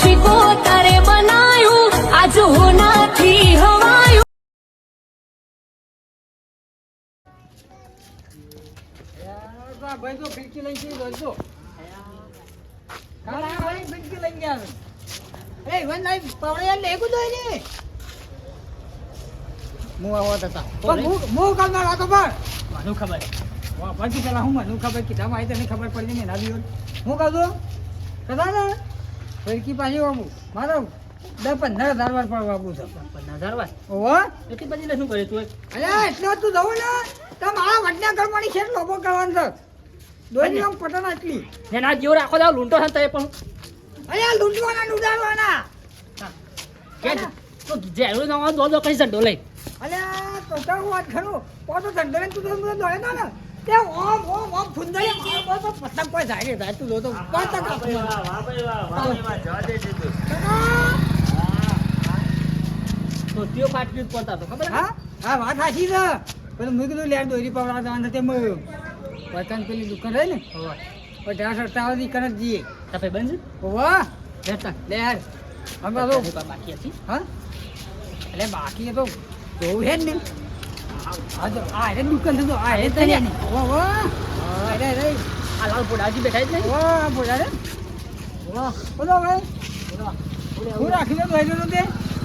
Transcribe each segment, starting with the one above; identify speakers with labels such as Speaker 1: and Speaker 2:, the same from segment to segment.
Speaker 1: શીખો તારે બનાયું આજ હોનાથી હવાયું.
Speaker 2: ભાઈ તો ફિરકી લઈ દોડજો ભાઈ ફિરકી લઈ ગયા એ વન લાઈ પવડે લે કુદો ને મુ આવો પણ.
Speaker 3: મને ખબર.
Speaker 2: વાહ બાકી પેલા હું મને ખબર? કીધા માં તને ખબર પડી ને ના હું કહું છું કદા ને ફિરકી પાછી વાપું મારો દસ પંદર હજાર વાર પણ વાપું છે.
Speaker 3: પંદર હજાર વાર?
Speaker 2: ઓહો.
Speaker 3: એટલી બધી ને શું કરે તું
Speaker 2: અલ્યા એટલે તું જવું ને. તો મારા વડના કરવાની છે લોભો કરવાનો છે. દોરી આમ પટન આટલી.
Speaker 3: ને ના જેવો રાખો દાવ લૂંટો છે તે પણ.
Speaker 2: અલ્યા લૂંટવાના લૂંટાડવાના.
Speaker 3: કે તો જેવું નવા દો દો કઈ ઝંડો લઈ
Speaker 2: અલ્યા તો તો વાત ખરું પોતો ધંધો તું તો દોડે ના ને. તે ઓમ ઓમ ઓમ ફુંદરી ઓમ ઓમ પતંગ કોઈ જાય રે જાય તું લો તો પતંગ કાપી
Speaker 3: તો. ત્યો ફાટવી જ પડતા તો ખબર
Speaker 2: હા હા વાત સાચી છે. પણ મેં કીધું લેર દોરી પવડા જવાનું તે મેં પતંગ પેલી દુકાન રહી ને? જઈએ.
Speaker 3: બંધ લેતા
Speaker 2: લેર અમે
Speaker 3: બાકી હતી.
Speaker 2: હા? એટલે બાકી તો જોવું છે ને. હા તો આ રે દુકાન તો આ રે તને વાહ વાહ અરે
Speaker 3: આ લાલ પોડાજી બેઠા જ નહીં
Speaker 2: વાહ બોલા રે વાહ બોલો ભાઈ હું રાખી લે ભાઈ નો તે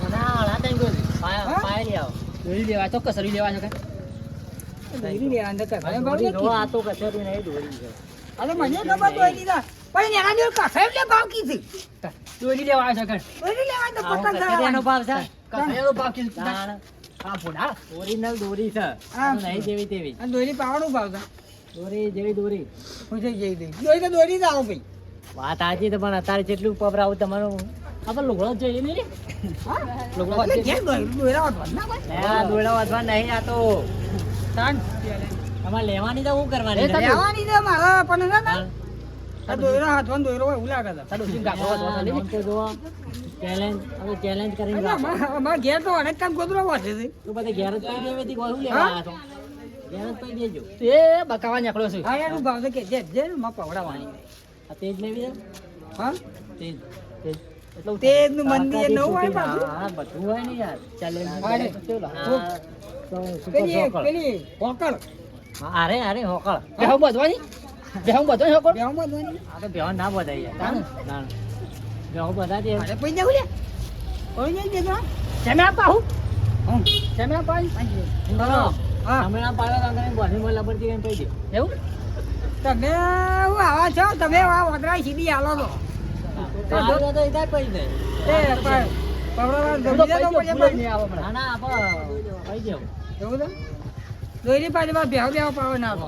Speaker 3: ના ના તઈ ગયો પાય
Speaker 2: હા?
Speaker 3: પાય આવો દોરી લેવા ચોક્કસ સરી લેવા છો કે?
Speaker 2: દોરી લે અંદર કર ભાઈ
Speaker 3: દોરી આ તો કચેરી નહીં દોરી છે
Speaker 2: અરે મને ખબર તો દીધા પણ એના જોડે કસાઈ લે ભાવ કીધી
Speaker 3: દોરી લેવા છો કે?
Speaker 2: દોરી લેવા તો પતંગ
Speaker 3: કચેરીનો ભાવ છે? ભાવ કીધું આ પોડા ઓરિજિનલ દોરી છે. નહીં જેવી તેવી.
Speaker 2: આ દોરી પાવાનું ભાવ છે.
Speaker 3: દોરી જેવી દોરી.
Speaker 2: હું થઈ જઈ દઈ દોરી તો દોરી જ આવો ભાઈ.
Speaker 3: વાત તો પણ અત્યારે જેટલું પબરાવું તમારું. આપણે લુગડો જોઈએ
Speaker 2: ને
Speaker 3: લુગડો વાંચવા નહીં આ તો તમારે લેવાની તો હું કરવાની
Speaker 2: લેવાની છે મારા પણ છે ને.
Speaker 3: હા.
Speaker 2: આ દોયરો હાથમાં દોયરો એવું લાગે છે.
Speaker 3: Challenge, હવે ચેલેન્જ કરીને.
Speaker 2: અમારા ઘેર તો અનેક કામ ગોદરો વાંચે છે
Speaker 3: તું બધા ઘેર જ પડી દેવી કોઈ લેવા
Speaker 2: હા?
Speaker 3: આવ્યા ઘેર જ પડી દેજો. એ બકાવા નીકળ્યો છે.
Speaker 2: હા એનું ભાવ કે જે જે માં પવડાવવાની
Speaker 3: આ તેજ લેવી છે?
Speaker 2: હા
Speaker 3: તેજ, તેજ. એટલું
Speaker 2: તેજનું મંદિર નવું હોય પાછું?
Speaker 3: હા, બધું હોય ને યાર. challenge
Speaker 2: હા, રે.
Speaker 3: હા, તો super
Speaker 2: પેલી પેલી હોકળ
Speaker 3: અરે અરે હોકળ બેહું બધવાની બેહું બધવાની હોકળ
Speaker 2: બેહું બાંધવાની
Speaker 3: આ તો બેહું ના બધાય યાર ના બેહું બધા દે
Speaker 2: અરે પૈસા ઉલે કોઈ નહીં દેતો
Speaker 3: શેમે આપા હું. શેમે આપા. તમે ના પાડો તો તમે બોધી માં લબડતી કરીને પડી દે. એવું?
Speaker 2: તમે હું આવા છો? તમે આ વગરા સીધી આલો છો
Speaker 3: તો દે
Speaker 2: એ પણ
Speaker 3: તો. નહીં આવો ના ના આપો પડી દેવું
Speaker 2: એવું છે? દોરી બા બેહો બેહો પાવે ના આપો.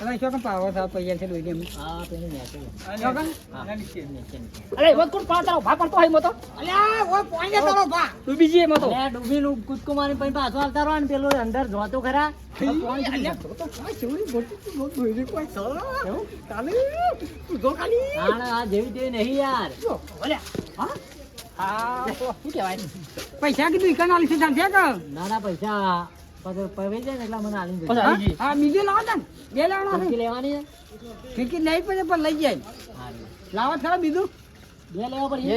Speaker 2: લાય, લાય, પૈયે. તમે શું કામ પાવો છો આ પૈયા છે એમ?
Speaker 3: આ પેલી નેચે.
Speaker 2: શું કામ?
Speaker 3: હા, નીચે, નીચે. અરે વધ કોણ પાડ તારો ભા પડતો હોય મતો
Speaker 2: અલ્યા, ઓય પોણી જતો રહો, ભા.
Speaker 3: તું બીજી એમાં તો ડૂબીનું કૂદકો મારી પછી પાછો આવતા રહો ને પેલો અંદર જોતો ખરા
Speaker 2: તો તો મોટી તું કોઈ જો.
Speaker 3: હા આ જેવી તેવી નહીં યાર
Speaker 2: અલ્યા, હા?
Speaker 3: હા શું કહેવાય
Speaker 2: પૈસા કીધું ઈકન આલી છે કે?
Speaker 3: ના ના પૈસા પછી પવે જાય ને એટલા મને આલી
Speaker 2: હા? હા, બીજું લાવો ને. બે લાવવાના છે.
Speaker 3: લેવાની છે
Speaker 2: નહીં પડે પણ લઈ જાય. લાવો ખરા બીજું
Speaker 3: બે પડી
Speaker 2: એ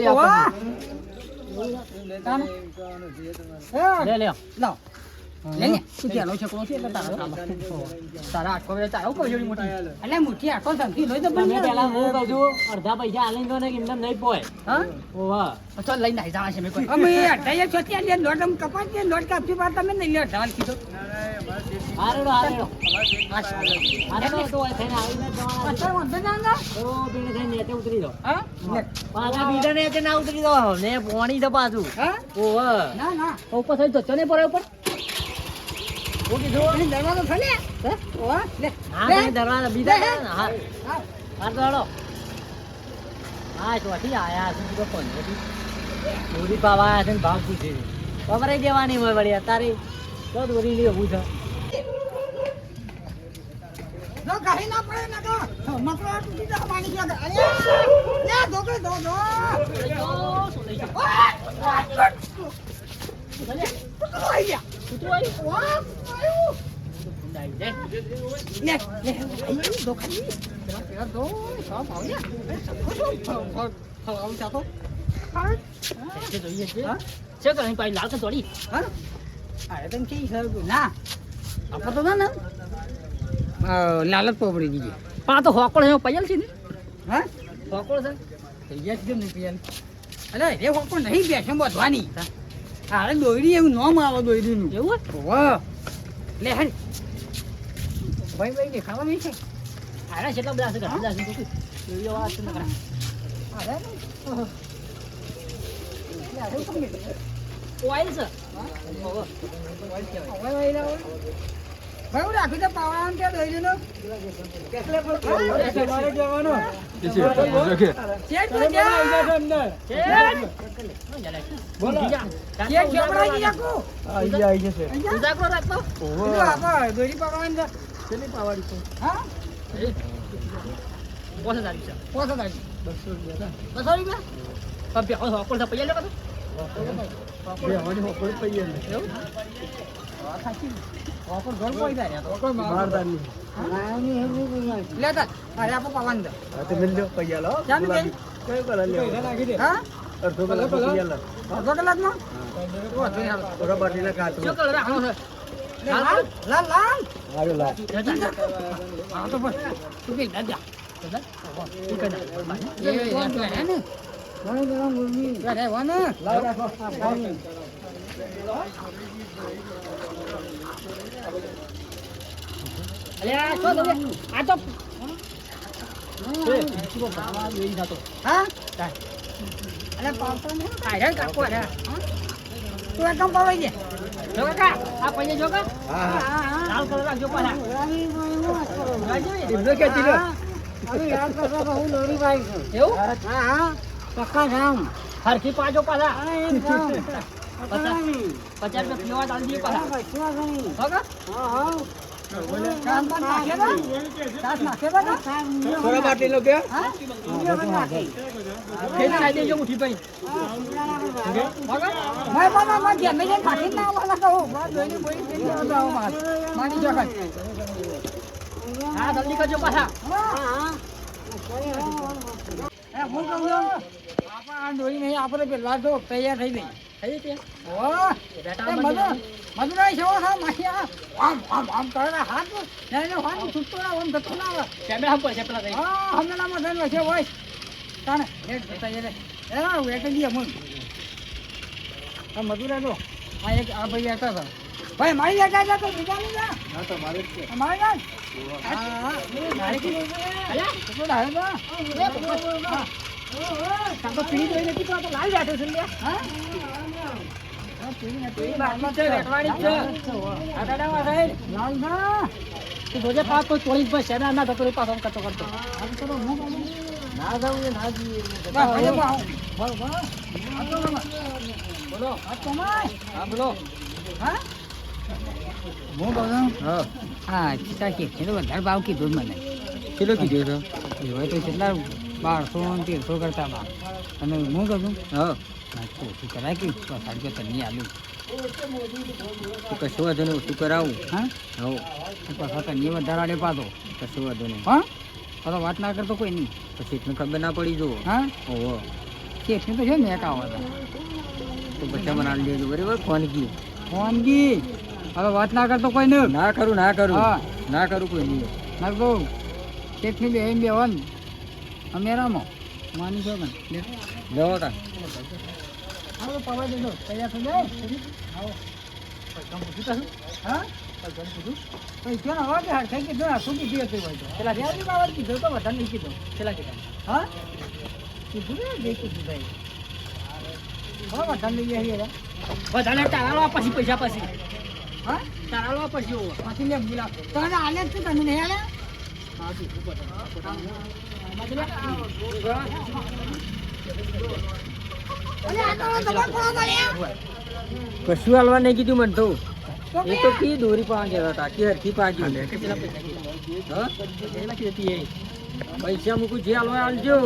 Speaker 2: લાવ. લે લે. તું ત્યાંનો છોકરો છે એટલે તારો
Speaker 3: તારા આખો બે તારો કોઈ મોટી.
Speaker 2: અલ્યા, મુઠ્ઠી આખો સંથી લોહી તો
Speaker 3: તમે પેલા હું કહું છું અડધા પૈસા આલી દો ને કે નહીં પોય.
Speaker 2: હા?
Speaker 3: ઓવા
Speaker 2: ચાલ લઈને આવી જવા છે મેં કોઈ. અમે અઢાઈએ છોતી લે નોટ આમ કપાટ દે નોટ કાપી પાર તમે નહીં લ્યો ઢાલ કીધું
Speaker 3: હારેડો હારેડો હારેડો તો હોય થઈને આવીને જ જવાના
Speaker 2: અત્યારે વાંધો ના ના
Speaker 3: તો બીને થઈને નીચે ઉતરી દો
Speaker 2: હા?
Speaker 3: પાછા ના ઉતરી દો ને પોણી તો પાછું.
Speaker 2: હા?
Speaker 3: ઓવા
Speaker 2: ના ના.
Speaker 3: ઉપર થઈ જતો ને પર ઉપર.
Speaker 2: દરવાજો
Speaker 3: બીજા હા.
Speaker 2: હા.
Speaker 3: હાલો હા ચોથી આયા છે તો કોણ આયા છે ને ભાવ પૂછે છે. દેવાની હોય વળી અત્યારે. તો દોરી લેવું છે.
Speaker 2: જો ગાહી ના પડે ને તો મકરા તૂટી જાય પાણી ક્યાં અરે લે ધોકે ધો ધો. ગયા? લે લે આઈ ધો ખાલી પેલા ધો સાફ આવ્યા આવું ચાતો હા
Speaker 4: છે કે પાછી લાલ કે દોડી
Speaker 2: હા અરે તને કેવી ખબર ના આપણે તો ના ને લાલચ પકડી દીધી
Speaker 4: પણ આ તો હોકળ છે પૈયલ છે ને
Speaker 2: હા
Speaker 4: હોકળ છે
Speaker 2: તૈયાર કેમ નહીં પિયલ અરે એ હોકળ નહીં બેસે બધવાની અરે દોયડી એવું નામ આવે દોયડીનું
Speaker 4: એવું
Speaker 2: વાહ લે હેડ. ભાઈ ભાઈ દેખાવા નહીં છે?
Speaker 4: આના કેટલા બધા છે ઘણા બધા છે તો જોઈ વાત છે? નકરા? ઓઇલ છે
Speaker 2: હવે ભાઈ રાખી દે પાવાનું ત્યાં દોયડીનું. ચેક તો જ્યાં.
Speaker 4: બોલો.
Speaker 2: ચેક જબરાઈ ગઈ આખું.
Speaker 4: ઉજાગરો રાખતો
Speaker 2: બીજું આપણે દોયડી પાડવાની છે. હા?
Speaker 4: બોસ હજાર છે
Speaker 2: પોસો તારીખ.
Speaker 4: બસો રૂપિયા. પણ બે હોકળ છે પૈયલ લેવા
Speaker 2: વાત સાચી. ઓફર ઘર કોઈ જાય તો. લે તાર. અરે આપણે પાવાનું છે. ચાલ ને તો
Speaker 4: છે
Speaker 2: લાલ, લાલ, લાલ. હા, તો બસ. તું કે દાદા. એ, એટલે હે ને? એટલે રહેવા ને.
Speaker 4: અલ્યા શું તમે આ તો
Speaker 2: હા? અરે પાવતો ને. આ રે કાકો રે. તું એક પવાઈ પાવાઈ દે.
Speaker 4: જો કાકા આ પૈયે જો કા
Speaker 2: હા, હા, હા.
Speaker 4: લાલ કલર રાખજો પાછા. એવું? હરખી પાજો પાછા. પચાસ રૂપિયા પીવા દાલ પાછા. હો કા
Speaker 2: દોરી પેલા તો તૈયાર થઈ ગઈ.
Speaker 4: થઈ ગઈ! બેટા
Speaker 2: મધુરાઈ જેવો થાવ, માહી આ આમ, આમ, આમ કરે હાથ ને એનો હાથ છૂટતો ના આમ ધક્કો ના આવે.
Speaker 4: કેમેરા હમ પડશે પેલા થઈ
Speaker 2: હા, હમણાંમાં થઈને વચ્ચે હોય. તાણે, હેડ જતા રે. એ ના, વેઠી દઈએ આ મધુરાઈ જો, આ એક આ ભાઈ હતા હતા. ભાઈ મારી જગ્યાએ જા તો બીજા નહીં જા. આ મારી જા. હા, હા. મારી કીધું છે.
Speaker 4: અલ્યા
Speaker 2: કેટલો ડાયો તો? હા.
Speaker 4: તાર તો પીળી જોઈ નથી તો લાલ બેઠો છે
Speaker 2: હા?
Speaker 4: જોજે પાક કોઈ ચોરીસ ભાઈ શેના ના થતો આમ કરતો કરતો. ના જવું એ ના જઈએ બોલો બોલો
Speaker 2: હા? હું કહું હા ચિતા કે છે વધારે ભાવ કીધું મને
Speaker 5: કેટલો
Speaker 2: કેટલા બારસો તેરસો કરતા અને હું કહું
Speaker 5: હા
Speaker 2: ઓછું કરાય કે તો સાડી કે તને આલું.
Speaker 5: તો કશો વાંધો નહીં ઓછું કરાવું.
Speaker 2: હા?
Speaker 5: હો.
Speaker 2: પાછા તને વધારાડે પાતો
Speaker 5: કશો વાંધો નહીં.
Speaker 2: હા? પાછો વાત ના કરતો કોઈ નહીં.
Speaker 5: પછી એટલું ખબર ના પડી જો.
Speaker 2: હા?
Speaker 5: ઓહો.
Speaker 2: શેઠને તો છે ને એક
Speaker 5: તો બધા મને આલી દેજો બરાબર? ફોન કી
Speaker 2: ફોનગી હવે વાત ના કરતો કોઈ નહીં.
Speaker 5: ના કરું ના કરું.
Speaker 2: હા.
Speaker 5: ના કરું કોઈ નહીં.
Speaker 2: ના કહું બે એમ બેવન અમેરામાં. માની છો ને
Speaker 5: જવો તા
Speaker 2: આવો પવા દેજો. તૈયાર થઈ જાય આવો. પૈસા પૂછ્યું તા શું? હા? પૈસા પૂછ્યું? પૈસા ના હોય હાર થઈ કીધું શું કીધું હતું હોય તો પેલા બાબત કીધું તો વધારે નહીં કીધું.
Speaker 4: છેલ્લા કેટલા
Speaker 2: હા? કીધું ને જે કીધું ભાઈ. હા વધારે લઈ જઈએ રે.
Speaker 4: બધાને તારા પછી પૈસા પછી.
Speaker 2: હા?
Speaker 4: તારા પછી ઓવો
Speaker 2: પાછી લે બોલા. તને આલે છે તને નહીં આલે?
Speaker 4: હા.
Speaker 5: કશું હાલવા નહીં કીધું મને તો. એ તો કી દોરી પાંચ હતા ટાકી હરખી
Speaker 4: પાંચ પૈસા
Speaker 5: મૂકું જે હાલવા હાલજો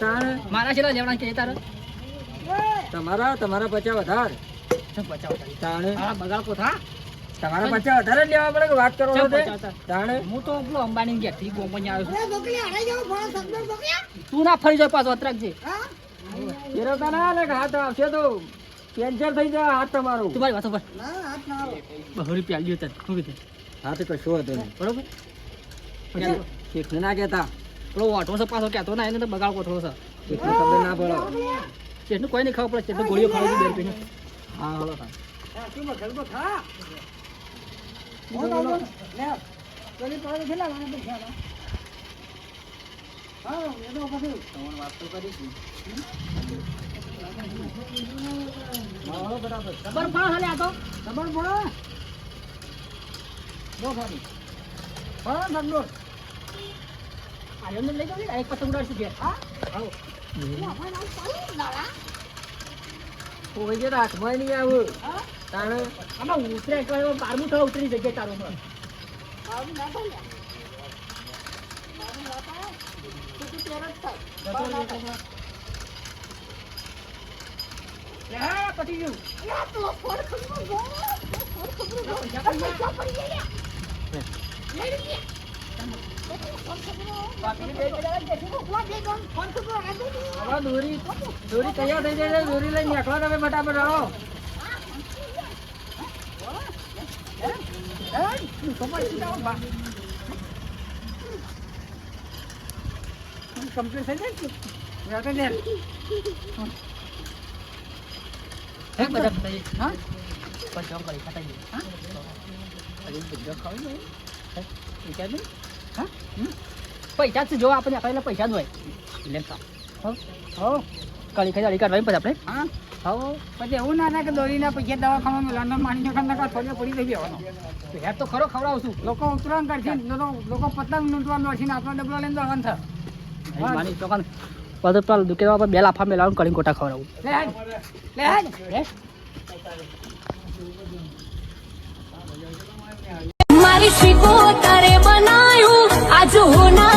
Speaker 5: તાણ
Speaker 4: મારા છેલ્લા લેવડા કે તારે?
Speaker 5: તમારા તમારા પચા વધાર. તાણે?
Speaker 4: તારી. બગાડ કોથા
Speaker 5: તમારા પચા વધારે લેવા પડે કે વાત કરો છો? તાણ?
Speaker 4: હું તો પેલો અંબાણી ગયા થી ગોમમાં આવ્યો છું. તું ના ફરી જાય પાછો અત્રાક છે
Speaker 2: હા?
Speaker 5: ફેરવતા ના હાથ આવશે તો કેન્સર થઈ જાય હાથ તમારો.
Speaker 4: તું મારી વાતો પર
Speaker 2: ના હાથ ના આવો.
Speaker 4: બહુ રૂપિયા આલ્યો તને. શું કીધું?
Speaker 5: હા તો કશો હતો નહીં.
Speaker 4: બરોબર?
Speaker 5: શેઠને ના કહેતા?
Speaker 4: પેલો ઓટો છે પાછો કહેતો ના એને તો બગાડ કોથળો છે.
Speaker 5: શેઠને ખબર ના પડે.
Speaker 4: ચેટનું કોઈ નહીં ખબર પડે ચેટનું ગોળીઓ ખાવી બે
Speaker 5: હા હલો. હા
Speaker 2: હા, હું હા પછી.
Speaker 5: તમારે વાત તો કરીશું
Speaker 4: ખબર પણ હાલે આ તો.
Speaker 2: ખબર પડે. બહુ સારી. હા સગદર
Speaker 4: આર્યન લઈ જાવ ને એક પતંગ ઉડાડશું ઘેર.
Speaker 2: હા?
Speaker 4: આવો.
Speaker 5: કોઈ જે હાથમાં નહીં આવું.
Speaker 2: હા?
Speaker 4: આમાં ઉતરે બારમું થવા ઉતરી જગ્યાએ તારો
Speaker 2: ના થાય. ને મારું ના થાય તું તું ત્યારે જ થાય
Speaker 4: જતો રહે તો હમણાં. લે હા, પતી ગયું.
Speaker 2: યા તો ફોન ખબર ગો
Speaker 4: પૈસા પડી ગયા. બાકીની બે જણા
Speaker 5: હવે દોરી દોરી તૈયાર થઈ જાય દોરી લઈને નીકળો તમે ફટાફટ રહો
Speaker 2: કમ્પ્લીટ થઈ જાય ને
Speaker 4: હે, બધા
Speaker 2: હા
Speaker 4: પૈસા કરી પતાઈ ગયું. હા? હજી બધા ખાવું વિચાર નહીં? હા? પૈસા જ છે, જો આપણે આપણે પૈસા જ હોય લે ખા. હો? હો. કળી ખાઈ કાઢવાની પછી આપણે
Speaker 2: હા
Speaker 4: હો
Speaker 2: પછી એવું ના થાય કે દોરીના પૈસા દવાખાના મેલાના માણી નકા નકા થોડી પડી થઈ જવાનો
Speaker 4: યાર તો ખરો ખવડાવશું
Speaker 2: લોકો ઉતરાણ કરશે લોકો પતંગ લૂંટવાનું હશે ને આપણો ડબલો લઈને દોડવાનું થાય
Speaker 4: માની બધો પેલા દુકેલા પર બે લાફા મેલાવું કરીને ગોટા ખવડાવું.
Speaker 2: મારી શીખો તારે બનાયું.
Speaker 4: આજ હોના